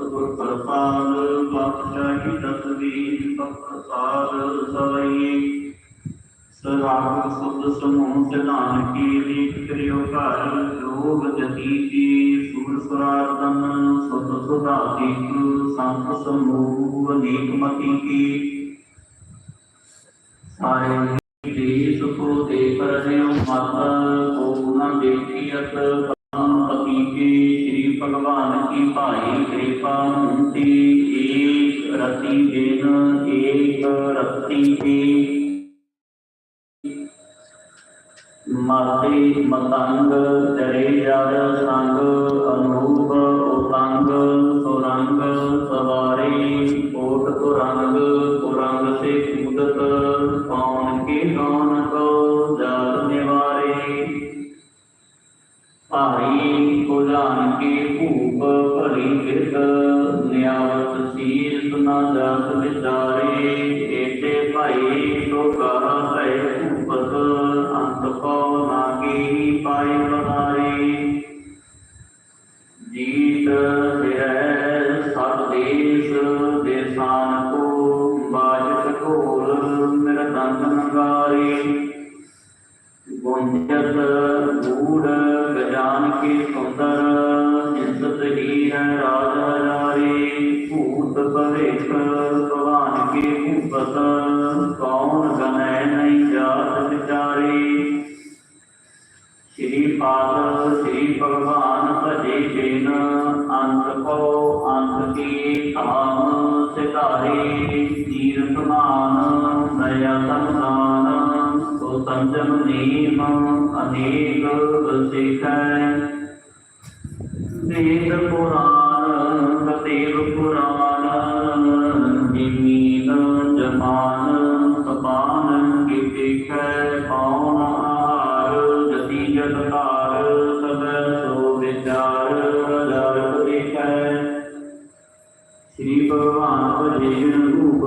ਗੁਰ ਪ੍ਰਸਾਦ ਪਾਤਸ਼ਾਹੀ ਦਸਵੀਰ ਬਖਸਾਰ ਸਵਈ। ਸਰਾਗ ਸੁਧ ਸਮੂਹ ਸਿਧਾਨ ਕੀ ਰੀਤ ਕਰਿਓ ਘਰ ਲੋਭ ਜਤੀ ਕੀ ਸੁਰ ਸੁਰਾਰਦਨ ਸੁਧ ਸੁਧਾਤਿਕ ਸੰਤ ਸਮੂਹ ਅਨੇਕ ਮਤੀ ਕੀ। ਸਾਰੇ ਦੇਸ ਕੋ ਦੇਖ ਰਹੇ ਹੋ ਕੋ ਨਾ ਦੇਖੀਅਤ ਪਤੀ ਕੇ। ਭਗਵਾਨ ਕੀ ਭਾਈ ਕਿਰਪਾ ਹੁੰਤੀ ਏਕ ਰਤੀ ਦਿਨ ਏਕ ਰਤੀ ਕੀ ਮਾਤੇ ਮਤੰਗ, ਤਰੇ ਜੜ ਸੰਗ, ਅਨੂਪ ਉਤੰਗ, ਸੁਰੰਗ ਸਵਾ ਕੋ ਨਾਗੀ ਪਾਈ ਬਨਾਰੇ ਜੀਤ ਸਿਰੈ ਸਤ ਦੇਸ ਦੇਸਾਨ ਕੋ ਬਾਜ ਕਠੋਰ ਮਿਰਦੰਦ ਨਗਾਰੇ ਗੁੰਜਤ ਗੂੜ ਗਜਾਨ ਕੇ ਸੁੰਦਰ ਜਿਸਤ ਹੀ ਹੈ ਰਾਜ ਹਜ਼ਾਰੇ ਭੂਤ ਭਵਿਖ ਭਗਵਾਨ ਕੇ ਭੂਪਤ, ਕੌਣ ਗਨੈ ਨਹੀਂ ਜਾਤ ਵਿਚਾਰੇ। ਸ੍ਰੀ ਪਾਦ ਸ੍ਰੀ ਭਗਵਾਨ ਭਜੇ ਬਿਨ ਅੰਤ ਕੋ ਅੰਤ ਕੀ ਕਾਮ ਸਿਧਾਰੇ, ਤੀਰਥ ਮਾਨ, ਦਇਆ ਸੰਦਾਨ ਸੋ ਸੰਜਮ ਨੀਮ ਅਨੇਕ ਸਿਖੈ ਵੇਦ ਪੁਰਾਣ ਕਤੇਵ ਪੁਰਾਨ ਜਿਮੀਨ ਜਮਾਨ ਸਪਾਨ ਕੀ ਦੇਖੈ।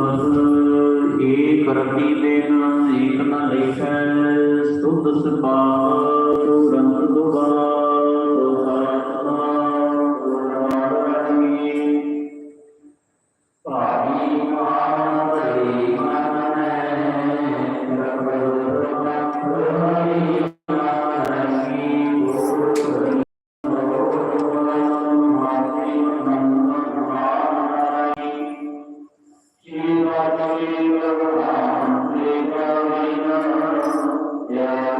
ਭਜਨ ਰੂਪਤ ਏਕ ਰਤੀ ਦੇਨ ਏਕ ਨ ਲੇਖੈ ਸੁਧ ਸਪਾਹ Yeah.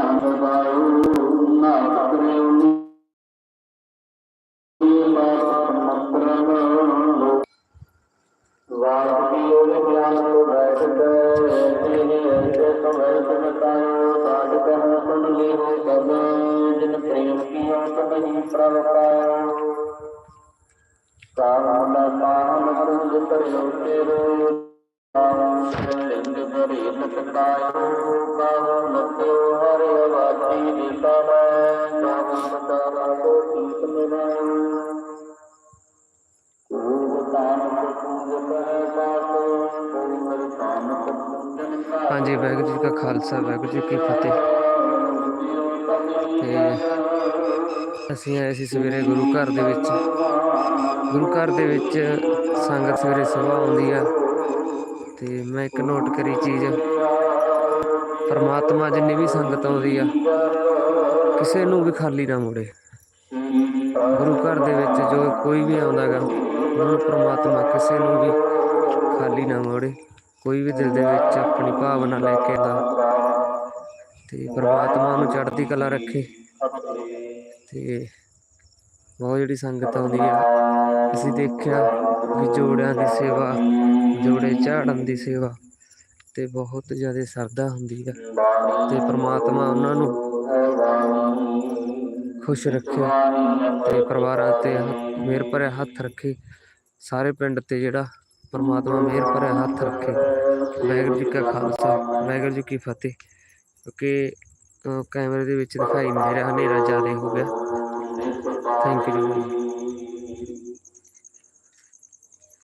ਵਾਹਿਗੁਰੂ ਉਹਦੇ ਗਿਆਨ ਤੋਂ ਬੈਠਦਾ ਜਿਨੇ ਐਸੇ ਸਮਝ ਬਤਾਇਓ ਸਾਧ ਕਹੋ ਸੁਣ ਲਿਓ ਸਭ ਜਿਨ ਪ੍ਰੇਮ ਕੀਓ ਤਬ ਹੀ ਪ੍ਰਭ ਪਾਇਓ ਕਾਮ ਦਾ ਕਾਮ ਤੁਝ ਕਰਿਓ ਤੇਰੇ ਕਾਮ ਲਿੰਗ ਭਰੇ ਲਟਕਾਇਓ ਹਾਂਜੀ, ਵਾਹਿਗੁਰੂ ਜੀ ਕਾ ਖਾਲਸਾ, ਵਾਹਿਗੁਰੂ ਜੀ ਕੀ ਫਤਿਹ। ਤੇ ਅਸੀਂ ਆਏ ਸੀ ਸਵੇਰੇ ਗੁਰੂ ਘਰ ਦੇ ਵਿੱਚ। ਗੁਰੂ ਘਰ ਦੇ ਵਿੱਚ ਸੰਗਤ ਸਵੇਰੇ ਸਵੇਰ ਆਉਂਦੀ ਆ। ਤੇ ਮੈਂ ਇੱਕ ਨੋਟ ਕਰੀ ਚੀਜ਼। ਪਰਮਾਤਮਾ ਜਿੰਨੀ ਵੀ ਸੰਗਤ ਆਉਂਦੀ ਆ, ਕਿਸੇ ਨੂੰ ਵੀ ਖਾਲੀ ਨਾ ਮੋੜੇ। ਗੁਰੂ ਘਰ ਦੇ ਵਿੱਚ ਜੋ ਕੋਈ ਵੀ ਆਉਂਦਾ ਗਾ ਉਹਨਾਂ ਨੂੰ ਪ੍ਰਮਾਤਮਾ ਕਿਸੇ ਨੂੰ ਵੀ ਖਾਲੀ ਨਾ ਮੋੜੇ। ਕੋਈ ਵੀ ਦਿਲ ਦੇ ਵਿੱਚ ਆਪਣੀ ਭਾਵਨਾ ਲੈ ਕੇ ਆਉਂਦਾ, ਤੇ ਪਰਮਾਤਮਾ ਨੂੰ ਚੜ੍ਹਦੀ ਕਲਾ ਰੱਖੇ। ਤੇ ਬਹੁਤ ਜਿਹੜੀ ਸੰਗਤ ਆਉਂਦੀ ਆ। ਅਸੀਂ ਦੇਖਿਆ ਵੀ ਜੋੜਿਆਂ ਦੀ ਸੇਵਾ, ਜੋੜੇ ਝਾੜਨ ਦੀ ਸੇਵਾ ਤੇ ਬਹੁਤ ਜ਼ਿਆਦਾ ਸਰਦਾ ਹੁੰਦੀ ਆ ਤੇ ਪ੍ਰਮਾਤਮਾ ਉਹਨਾਂ ਨੂੰ ਖੁਸ਼ ਰੱਖੇ ਤੇ ਪਰਿਵਾਰਾਂ ਤੇ ਮਿਹਰ ਭਰਿਆ ਹੱਥ ਰੱਖੇ। ਸਾਰੇ ਪਿੰਡ ਤੇ ਜਿਹੜਾ ਪਰਮਾਤਮਾ ਮਿਹਰ ਭਰਿਆ ਹੱਥ ਰੱਖੇ। ਵਾਹਿਗੁਰੂ ਜੀ ਕਾ ਖਾਲਸਾ, ਵਾਹਿਗੁਰੂ ਜੀ ਕੀ ਫਤਿਹ। ਕਿਉਂਕਿ ਕੈਮਰੇ ਦੇ ਵਿੱਚ ਦਿਖਾਈ ਨਹੀਂ ਰਿਹਾ, ਹਨੇਰਾ ਜ਼ਿਆਦਾ ਹੋ ਗਿਆ। Thank you.